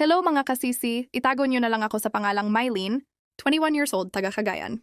Hello mga kasisi, itago niyo na lang ako sa pangalang Mylene, 21 years old, taga Cagayan.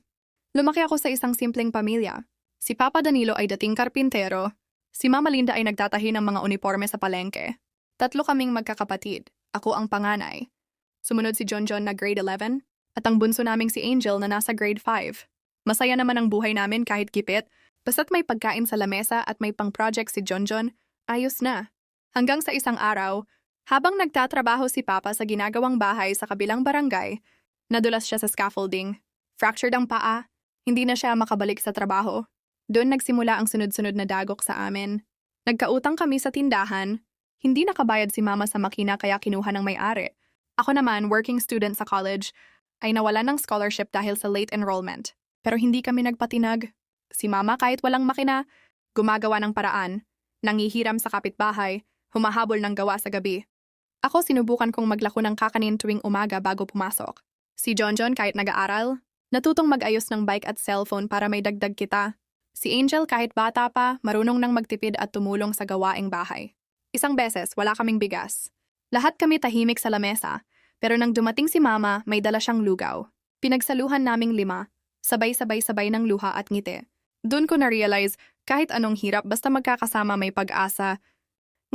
Lumaki ako sa isang simpleng pamilya. Si Papa Danilo ay dating karpintero, si Mama Linda ay nagtatahi ng mga uniforme sa palengke. Tatlo kaming magkakapatid, ako ang panganay. Sumunod si John John na grade 11, at ang bunso naming si Angel na nasa grade 5. Masaya naman ang buhay namin kahit gipit, basta't may pagkain sa lamesa at may pang-project si John John, ayos na. Hanggang sa isang araw, habang nagtatrabaho si Papa sa ginagawang bahay sa kabilang barangay, nadulas siya sa scaffolding. Fractured ang paa, hindi na siya makabalik sa trabaho. Doon nagsimula ang sunod-sunod na dagok sa amin. Nagkautang kami sa tindahan, hindi nakabayad si Mama sa makina kaya kinuha ng may-ari. Ako naman, working student sa college, ay nawala ng scholarship dahil sa late enrollment. Pero hindi kami nagpatinag. Si Mama kahit walang makina, gumagawa ng paraan, nangihiram sa kapitbahay, humahabol ng gawa sa gabi. Ako sinubukan kong maglako ng kakanin tuwing umaga bago pumasok. Si John John kahit nag-aaral, natutong mag-ayos ng bike at cellphone para may dagdag kita. Si Angel kahit bata pa, marunong nang magtipid at tumulong sa gawaing bahay. Isang beses, wala kaming bigas. Lahat kami tahimik sa lamesa, pero nang dumating si Mama, may dala siyang lugaw. Pinagsaluhan naming lima, sabay-sabay-sabay ng luha at ngiti. Doon ko na-realize, kahit anong hirap basta magkakasama may pag-asa.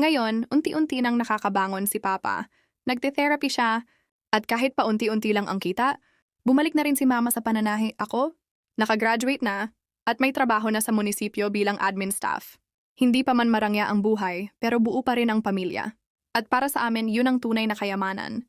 Ngayon, unti-unti nang nakakabangon si Papa. Nagte-therapy siya, at kahit pa unti-unti lang ang kita, bumalik na rin si Mama sa pananahi. Ako, nakagraduate na, at may trabaho na sa munisipyo bilang admin staff. Hindi pa man marangya ang buhay, pero buo pa rin ang pamilya. At para sa amin, yun ang tunay na kayamanan.